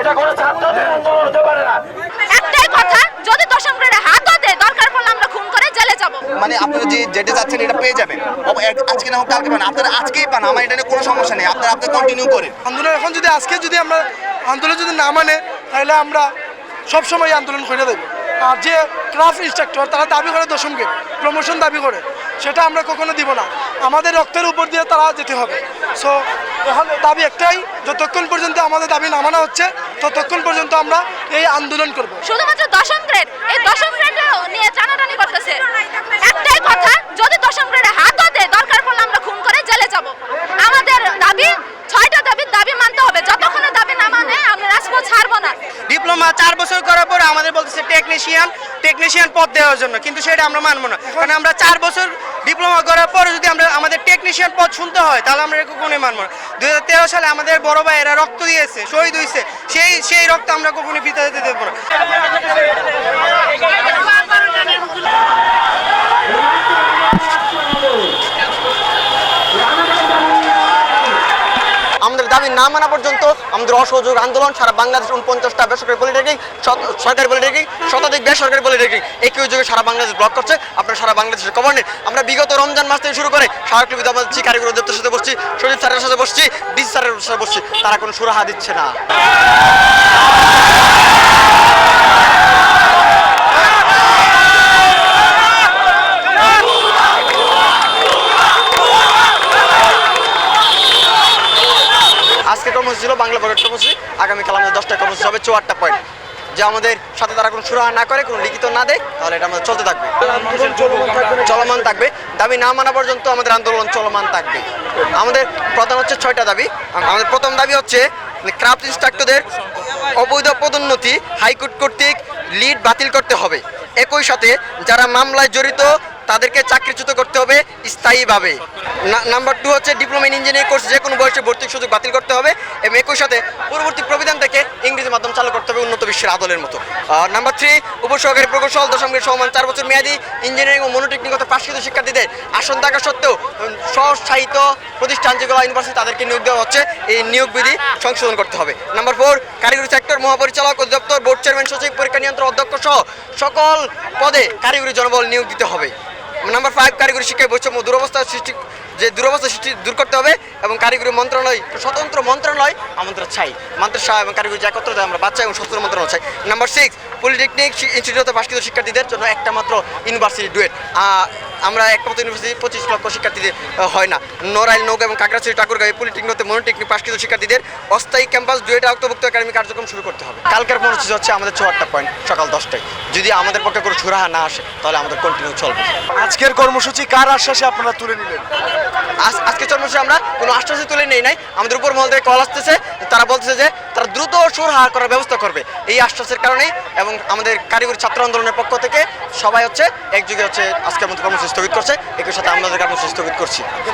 এটা কোনো ছাত্রদের আন্দোলন হতে পারে না। একটাই কথা যদি দশম গ্রেডে হাতও দেয় দরকার পড়লে আমরা খুন করে জেলে যাব। মানে আপনারা যে যেটা যাচ্ছেন এটা পেয়ে যাবেন। আজকে না হোক কালকে পান আপনারা আজকেই পান আমার এটা নিয়ে কোনো সমস্যা নেই আপনারা আপনি কন্টিনিউ করেন। আন্দোলন এখন যদি আজকে যদি আমরা আন্দোলন যদি না মানে তাহলে আমরা সবসময় আন্দোলন করে দেবো। আর যে ক্রাফট ইনস্ট্রাক্টর তারা দাবি করে দশমকে প্রমোশন দাবি করে। সেটা আমরা কখনো দিব না। আমাদের রক্তের উপর দিয়ে তারা যেতে হবে। সো এখন দাবি একটাই, যতক্ষণ পর্যন্ত আমাদের দাবি নামানো হচ্ছে, ততক্ষণ পর্যন্ত আমরা এই আন্দোলন করব। শুধুমাত্র দশম গ্রেড এই দশম গ্রেড নিয়ে টানাটানি করতেছে একটাই কথা যদি দশম গ্রেডে হাতও দেয় দরকার পড়লে আমরা খুন করে জেলে যাব আমাদের দাবি ছয়টা দাবির দাবি মানতে হবে যতক্ষণ ডিপ্লোমা চার বছর করার আমাদের বলতেছে টেকনিশিয়ান টেকনিশিয়ান পদ দেওয়ার জন্য। কিন্তু সেটা আমরা মানবো না। কারণ আমরা চার বছর ডিপ্লোমা করার পরে যদি আমরা আমাদের টেকনিশিয়ান পদ শুনতে হয়, তাহলে আমরা কখনোই মানবো না। দুই হাজার তেরো সালে আমাদের বড় ভাইয়েরা রক্ত দিয়েছে, শহীদ হয়েছে সেই সেই রক্ত আমরা কখনোই বিতা দিতে দেবো না আমাদের দাবি না মানা পর্যন্ত আমাদের অসহযোগ আন্দোলন সারা বাংলাদেশ উনপঞ্চাশটা বেসরকারি পলিটেকনিক সরকারি পলিটেকনিক, শতাধিক বেসরকারি পলিটেকনিক একই যুগে সারা বাংলাদেশ ব্লক করছে। আপনার সারা বাংলাদেশের খবর নেই আমরা বিগত রমজান মাস থেকে শুরু করে সারা বিধা বলছি কারিগর অধ্যক্ষের সাথে বসছি সজিব স্যারের সাথে বসছি ডিসি স্যারের সাথে বসছি, তারা কোনো সুরাহা দিচ্ছে না আজকে কর্মসূচি ছিল বাংলা বকেট কর্মসূচি। আগামীকাল আমাদের দশটা কর্মসূচি হবে, চুয়াট্টা পয়েন্ট। যে আমাদের সাথে তারা কোনো সুরাহা না করে, কোনো লিখিত না দেয়, তাহলে এটা আমাদের চলতে থাকবে। চলমান থাকবে। দাবি না মানা পর্যন্ত আমাদের আন্দোলন চলমান থাকবে। আমাদের প্রধান হচ্ছে ছয়টা দাবি। আমাদের প্রথম দাবি হচ্ছে ক্রাফট ইনস্ট্রাক্টরদের অবৈধ পদোন্নতি হাইকোর্ট কর্তৃক লিড বাতিল করতে হবে। একই সাথে যারা মামলায় জড়িত, তাদেরকে স্থায়ীভাবে। নাম্বার টু হচ্ছে ডিপ্লোমা ইন ইঞ্জিনিয়ারিং কোর্স, যে কোনো বয়সে ভর্তির সুযোগ বাতিল করতে হবে এবং একই সাথে পরবর্তী প্রবিধান থেকে ইংরেজি মাধ্যম চালু করতে হবে উন্নত বিশ্বের আদলের মতো। আর নাম্বার থ্রি উপসহকারী প্রকৌশল, দশম সমান চার বছর মেয়াদি ইঞ্জিনিয়ারিং ও মনোটেকনিকগত পাশকৃত শিক্ষার্থীদের আসন থাকা সত্ত্বেও স্বশায়িত প্রতিষ্ঠান যেগুলো ইউনিভার্সিটি তাদেরকে নিয়োগ দেওয়া হচ্ছে। এই নিয়োগ বিধি সংশোধন করতে হবে। নাম্বার ফোর কারিগরি সেক্টর মহাপরিচালক, অধিদপ্তর বোর্ড চেয়ারম্যান সচিব, পরীক্ষা নিয়ন্ত্রণ অধ্যক্ষ সহ সকল পদে কারিগরি জনবল নিয়োগ দিতে হবে। নাম্বার ফাইভ কারিগরি শিক্ষায় বৈষম্য দুরবস্থা সৃষ্টি, যে দুরবস্থা সৃষ্টি দূর করতে হবে এবং কারিগরি মন্ত্রণালয়, স্বতন্ত্র মন্ত্রণালয় আমাদের চাই। মাদ্রাসা এবং কারিগরি যে একত্রতা আমরা বাচ্চা এবং স্বতন্ত্র মন্ত্রণালয় চাই। নাম্বার সিক্স পলিটেকনিক ইনস্টিটিউটে পাশকৃত শিক্ষার্থীদের জন্য একটা মাত্র ইউনিভার্সিটি ডুয়েট আমরা একমাত্র ইউনিভার্সিটি পঁচিশ লক্ষ শিক্ষার্থীদের হয় না। নড়াইল নৌকা এবং কাকড়াছড়ি ঠাকুরগাঁও পলিটেকনিকতে মনোটেকনিক পাশকৃত শিক্ষার্থীদের অস্থায়ী ক্যাম্পাস ডুয়েট আওতাভুক্ত একাডেমি কার্যক্রম শুরু করতে হবে। কালকের কর্মসূচি হচ্ছে আমাদের চুয়াট্টা পয়েন্ট সকাল দশটায়। যদি আমাদের পক্ষে কোনো সুরাহা না আসে তাহলে আমাদের কন্টিনিউ চলবে। আজকের কর্মসূচি কার আশ্বাসে আপনারা তুলে নিলেন? আজ আজকে চর্মসূচি আমরা কোনো আশ্বাসে তুলে নেই নাই। আমাদের উপর মহল থেকে কল আসতেছে। তারা বলতেছে যে তারা দ্রুত সুরাহা করার ব্যবস্থা করবে। এই আশ্বাসের কারণেই এবং আমাদের কারিগরি ছাত্র আন্দোলনের পক্ষ থেকে সবাই হচ্ছে একযোগে হচ্ছে আজকের মতো কর্মসূচি স্থগিত করছে। একই সাথে আমাদের কর্মসূচি স্থগিত করছি।